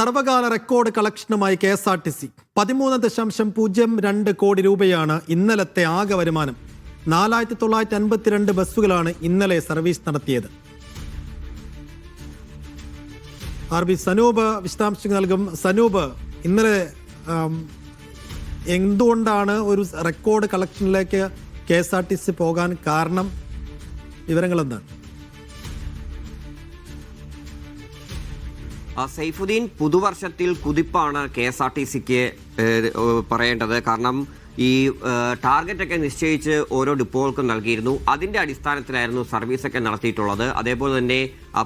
സർവകാല record കളക്ഷനുമായി K S R T C. പതിമൂന്ന് ദശാംശം പൂജ്യം രണ്ട് കോടി രൂപയാണ് ഇന്നലത്തെ ആകെ വരുമാനം. നാലായിരത്തി തൊള്ളായിരത്തി അൻപത്തിരണ്ട് ബസ്സുകളാണ് ഇന്നലെ സർവീസ് നടത്തിയത്. ആർ ബി സനൂപ് വിശദാംശങ്ങൾ നൽകും. സനൂപ് ഇന്നലെ എന്തുകൊണ്ടാണ് ഒരു record കളക്ഷനിലേക്ക് K S R T C പോകാൻ കാരണം? വിവരങ്ങൾ എന്താണ് സൈഫുദ്ദീൻ പുതുവർഷത്തിൽ കുതിപ്പാണ് കെ എസ് ആർ ടി സിക്ക് പറയേണ്ടത്. കാരണം ഈ ടാർഗറ്റൊക്കെ നിശ്ചയിച്ച് ഓരോ ഡിപ്പോകൾക്കും നൽകിയിരുന്നു. അതിന്റെ അടിസ്ഥാനത്തിലായിരുന്നു സർവീസൊക്കെ നടത്തിയിട്ടുള്ളത്. അതേപോലെ തന്നെ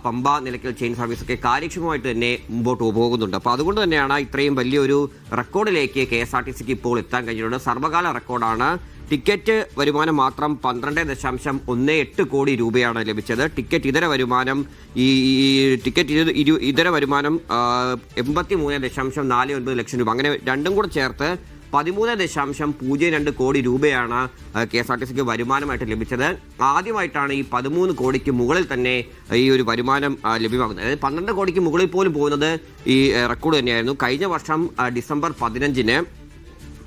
പമ്പ നിലയ്ക്കൽ ചെയിൻ സർവീസൊക്കെ കാര്യക്ഷമമായിട്ട് തന്നെ മുമ്പോട്ട് പോകുന്നുണ്ട്. അപ്പോൾ അതുകൊണ്ട് തന്നെയാണ് ഇത്രയും വലിയൊരു റെക്കോർഡിലേക്ക് കെ എസ് ആർ ടി സിക്ക് ഇപ്പോൾ എത്താൻ കഴിഞ്ഞിട്ടുണ്ട്. സർവകാല റെക്കോർഡാണ്. ടിക്കറ്റ് വരുമാനം മാത്രം പന്ത്രണ്ട് ദശാംശം ഒന്ന് എട്ട് കോടി രൂപയാണ് ലഭിച്ചത്. ടിക്കറ്റ് ഇതര വരുമാനം ഈ ടിക്കറ്റ് ഇതര വരുമാനം എൺപത്തി മൂന്ന് ദശാംശം നാല് ഒൻപത് ലക്ഷം രൂപ. അങ്ങനെ രണ്ടും കൂടെ ചേർത്ത് പതിമൂന്ന് ദശാംശം പൂജ്യം രണ്ട് കോടി രൂപയാണ് കെ എസ് ആർ ടി സിക്ക് വരുമാനമായിട്ട് ലഭിച്ചത്. ആദ്യമായിട്ടാണ് ഈ പതിമൂന്ന് കോടിക്ക് മുകളിൽ തന്നെ ഈ ഒരു വരുമാനം ലഭ്യമാകുന്നത്. അതായത് പന്ത്രണ്ട് കോടിക്ക് മുകളിൽ പോലും പോകുന്നത് ഈ റെക്കോർഡ് തന്നെയായിരുന്നു. കഴിഞ്ഞ വർഷം ഡിസംബർ പതിനഞ്ചിന്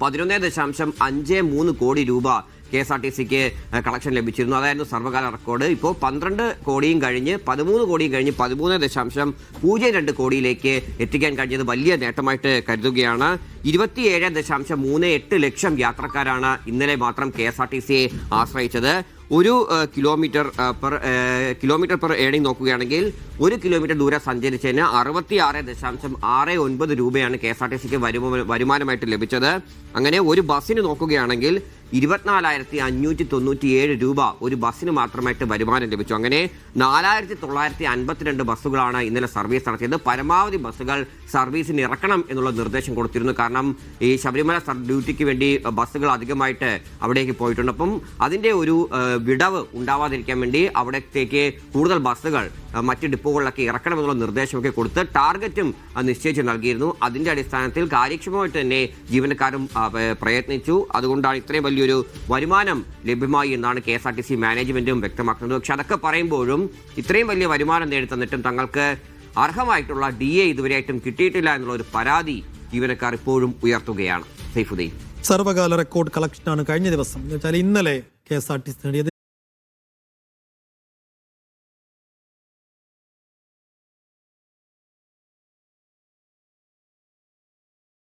പതിനൊന്ന് ദശാംശം അഞ്ച് മൂന്ന് കോടി രൂപ കെ എസ് ആർ ടി സിക്ക് കളക്ഷൻ ലഭിച്ചിരുന്നു. അതായിരുന്നു സർവകാല റെക്കോർഡ് ഇപ്പോൾ പന്ത്രണ്ട് കോടിയും കഴിഞ്ഞ് പതിമൂന്ന് കോടിയും കഴിഞ്ഞ് പതിമൂന്ന് ദശാംശം പൂജ്യം രണ്ട് കോടിയിലേക്ക് എത്തിക്കാൻ കഴിഞ്ഞത് വലിയ നേട്ടമായിട്ട് കരുതുകയാണ്. ഇരുപത്തിയേഴ് ദശാംശം മൂന്ന് എട്ട് ലക്ഷം യാത്രക്കാരാണ് ഇന്നലെ മാത്രം കെ എസ് ആർ ടി സിയെ ആശ്രയിച്ചത്. ഒരു kilometre per kilometre per earning നോക്കുകയാണെങ്കിൽ ഒരു കിലോമീറ്റർ ദൂരം സഞ്ചരിച്ചതിന് അറുപത്തി ആറ് ദശാംശം ആറ് ഒൻപത് രൂപയാണ് കെ എസ് ആർ ടി സിക്ക് വരുമാനമായിട്ട് ലഭിച്ചത്. അങ്ങനെ ഒരു ബസ്സിന് നോക്കുകയാണെങ്കിൽ ഇരുപത്തിനാലായിരത്തി അഞ്ഞൂറ്റി തൊണ്ണൂറ്റി ഏഴ് രൂപ ഒരു ബസ്സിന് മാത്രമായിട്ട് വരുമാനം ലഭിച്ചു. അങ്ങനെ നാലായിരത്തി തൊള്ളായിരത്തി അൻപത്തിരണ്ട് ബസ്സുകളാണ് ഇന്നലെ സർവീസ് നടത്തിയത്. പരമാവധി ബസ്സുകൾ സർവീസിന് ഇറക്കണം എന്നുള്ള നിർദ്ദേശം കൊടുത്തിരുന്നു. കാരണം ഈ ശബരിമല ഡ്യൂട്ടിക്ക് വേണ്ടി ബസ്സുകൾ അധികമായിട്ട് അവിടേക്ക് പോയിട്ടുണ്ട്. അപ്പം അതിന്റെ ഒരു വിടവ് ഉണ്ടാവാതിരിക്കാൻ വേണ്ടി അവിടത്തേക്ക് കൂടുതൽ ബസ്സുകൾ മറ്റ് ഡിപ്പോകളിലൊക്കെ ഇറക്കണമെന്നുള്ള നിർദ്ദേശമൊക്കെ കൊടുത്ത് ടാർഗറ്റും നിശ്ചയിച്ച് നൽകിയിരുന്നു. അതിന്റെ അടിസ്ഥാനത്തിൽ കാര്യക്ഷമമായിട്ട് തന്നെ ജീവനക്കാരും പ്രയത്നിച്ചു. അതുകൊണ്ടാണ് ഇത്രയും വലിയൊരു വരുമാനം ലഭ്യമായി എന്നാണ് K S R T C മാനേജ്മെന്റും വ്യക്തമാക്കുന്നത്. പക്ഷെ അതൊക്കെ പറയുമ്പോഴും ഇത്രയും വലിയ വരുമാനം നേടി തന്നിട്ടും തങ്ങൾക്ക് അർഹമായിട്ടുള്ള ഡി എ ഇതുവരെയായിട്ടും കിട്ടിയിട്ടില്ല എന്നുള്ള ഒരു പരാതി ജീവനക്കാർ ഇപ്പോഴും ഉയർത്തുകയാണ്. സൈഫുദ്ദീൻ. സർവകാല റെക്കോർഡ് കളക്ഷനാണ് കഴിഞ്ഞ ദിവസം. എന്ന് വെച്ചാൽ ഇന്നലെ K S R T C നേടിയത്